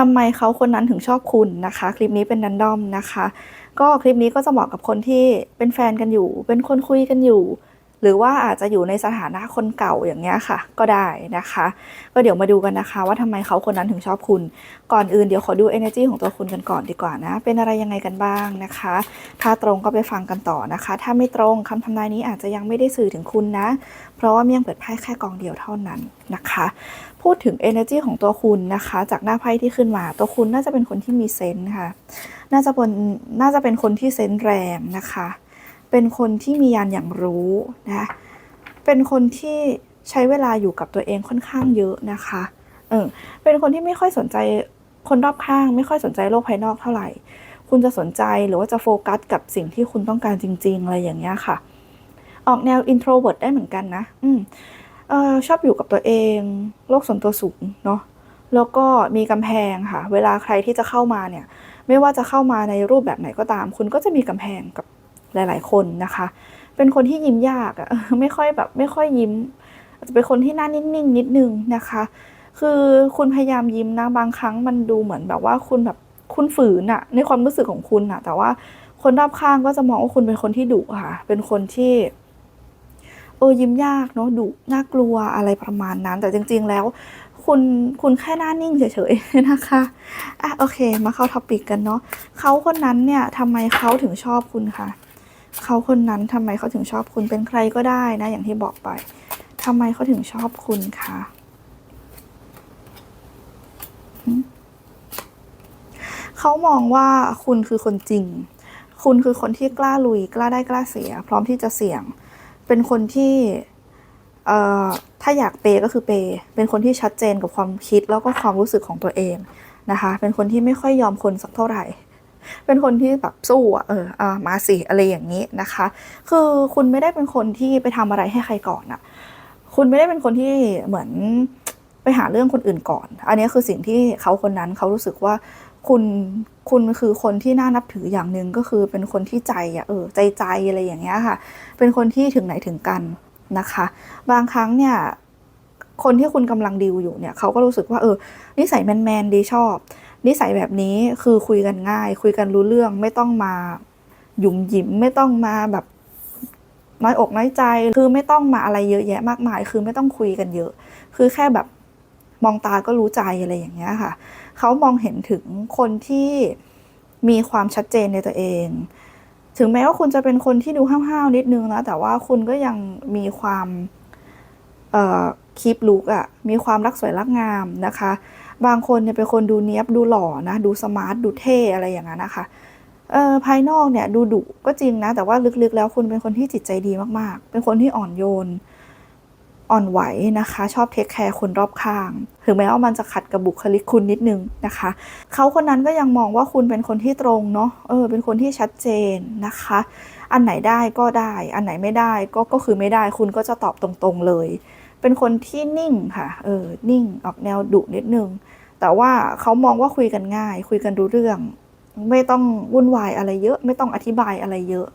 ทำไมเขาคนนั้นถึงชอบคุณนะคะ คลิปนี้เป็นดันดอมนะคะ ก็คลิปนี้ก็จะเหมาะกับคนที่เป็นแฟนกันอยู่ เป็นคนคุยกันอยู่ หรือว่าอาจจะอยู่ในสถานะคนเก่าอย่างเงี้ยค่ะ ก็ได้นะคะ ก็เดี๋ยวมาดูกันนะคะว่าทำไมเขาคนนั้นถึงชอบคุณ ก่อนอื่นเดี๋ยวขอดู energy ของตัวคุณกันก่อนดีกว่านะ เป็นอะไรยังไงกันบ้างนะคะ ถ้าตรงก็ไปฟังกันต่อนะคะ ถ้าไม่ตรงคำทำนายนี้อาจจะยังไม่ได้สื่อถึงคุณนะ เพราะว่าเมี่ยงเปิดไพ่แค่กองเดียวเท่านั้นนะคะ พูดถึง energy ของตัวคุณนะคะ จากหน้าไพ่ที่ขึ้นมา ตัวคุณน่าจะเป็นคนที่มีเซนส์ค่ะ น่าจะเป็นน่าจะเป็นคนที่เซนส์แรงนะคะ เป็นคนที่มียานอย่างรู้นะเป็นคนที่ใช้เวลาอยู่กับตัวเองค่อนข้างเยอะนะคะเออเป็นคนที่ไม่ค่อยสนใจคนรอบข้าง ไม่ค่อยสนใจโลกภายนอกเท่าไหร่ คุณจะสนใจหรือว่าจะโฟกัสกับสิ่งที่คุณต้องการจริง ๆ อะไรอย่างเงี้ยค่ะ ออกแนว introvert ได้เหมือนกันนะ อืมเออชอบอยู่กับตัวเอง โลกส่วนตัวสูงเนาะแล้วก็มีกำแพงค่ะ เวลาใครที่จะเข้ามาเนี่ย ไม่ว่าจะเข้ามาในรูปแบบไหนก็ตาม คุณก็จะมีกำแพงกับ หลาย ๆ คนนะคะ เป็นคนที่ยิ้มยากอะไม่ค่อยแบบไม่ค่อยยิ้มอาจจะเป็นคนที่หน้านิ่งๆนิดนึงนะคะ คือคุณพยายามยิ้มนะบางครั้งมันดูเหมือนแบบว่าคุณแบบคุณฝืนอะในความรู้สึกของคุณอะแต่ว่าคนรอบข้างก็จะมองว่าคุณเป็นคนที่ดุค่ะ เป็นคนที่เออยิ้มยากเนาะดุน่ากลัวอะไรประมาณนั้น แต่จริง ๆ แล้ว คุณคุณแค่หน้านิ่งเฉยๆนะคะอะโอเค มาเข้าท็อปิกกันเนาะเขาคนนั้นเนี่ยทำไมเขาถึงชอบคุณคะ เขาคนนั้นทำไมเขาถึงชอบคุณเป็นใครก็ได้นะ อย่างที่บอกไปทำไมเขาถึงชอบคุณคะเขามองว่าคุณคือคนจริง คุณคือคนที่กล้าลุย กล้าได้กล้าเสีย พร้อมที่จะเสี่ยง เป็นคนที่เอ่อถ้าอยากเปย์ก็คือเปย์เป็นคนที่ชัดเจนกับความคิดแล้วก็ความรู้สึกของตัวเองนะคะ เป็นคนที่ไม่ค่อยยอมคนสักเท่าไหร่ เป็นคนที่แบบสู้อะเอออ่ามาสิอะไรอย่างนี้นะคะ คือคุณไม่ได้เป็นคนที่ไปทำอะไรให้ใครก่อนอะคุณไม่ได้เป็นคนที่เหมือนไปหาเรื่องคนอื่นก่อน อันนี้คือสิ่งที่เขาคนนั้นเขารู้สึกว่าคุณคุณคือคนที่น่านับถืออย่างหนึ่งก็คือเป็นคนที่ใจอะเออใจใจอะไรอย่างเงี้ยค่ะ เป็นคนที่ถึงไหนถึงกันนะคะ บางครั้งเนี่ยคนที่คุณกำลังดีลอยู่เนี่ยเขาก็รู้สึกว่าเออนิสัยแมนแมนๆดีชอบ นิสัยแบบนี้คือคุยกันง่าย คุยกันรู้เรื่องไม่ต้องมาหยุ่มหยิมไม่ต้องมาแบบน้อยอกน้อยใจ คือไม่ต้องมาอะไรเยอะแยะมากมาย คือไม่ต้องคุยกันเยอะ คือแค่แบบมองตาก็รู้ใจอะไรอย่างเงี้ยค่ะ เขามองเห็นถึงคนที่มีความชัดเจนในตัวเอง ถึงแม้ว่าคุณจะเป็นคนที่ดูห้าวๆนิดนึงนะ แต่ว่าคุณก็ยังมีความเอ่อคีปลุกอะมีความรักสวยรักงามนะคะ บางคนเนี่ยเป็นคนดูเนี้ยบดูหล่อนะ ดูสมาร์ทดูเท่อะไรอย่างนั้นนะคะเออภายนอกเนี่ยดูดุก็จริงนะ แต่ว่าลึกๆแล้วคุณเป็นคนที่จิตใจดีมากๆ เป็นคนที่อ่อนโยน อ่อนไหวนะคะ ชอบเทคแคร์คนรอบข้าง ถึงแม้ว่ามันจะขัดกับบุคลิกคุณนิดนึงนะคะ เขาคนนั้นก็ยังมองว่าคุณเป็นคนที่ตรงเนาะเออ เป็นคนที่ชัดเจนนะคะ อันไหนได้ก็ได้ อันไหนไม่ได้ก็ก็คือไม่ได้คุณก็จะตอบตรงๆเลย เป็นคนที่นิ่งค่ะ เออ นิ่ง ออกแนวดุนิดนึง แต่ว่าเขามองว่าคุยกันง่าย คุยกันรู้เรื่อง ไม่ต้องวุ่นวายอะไรเยอะ ไม่ต้องอธิบายอะไรเยอะ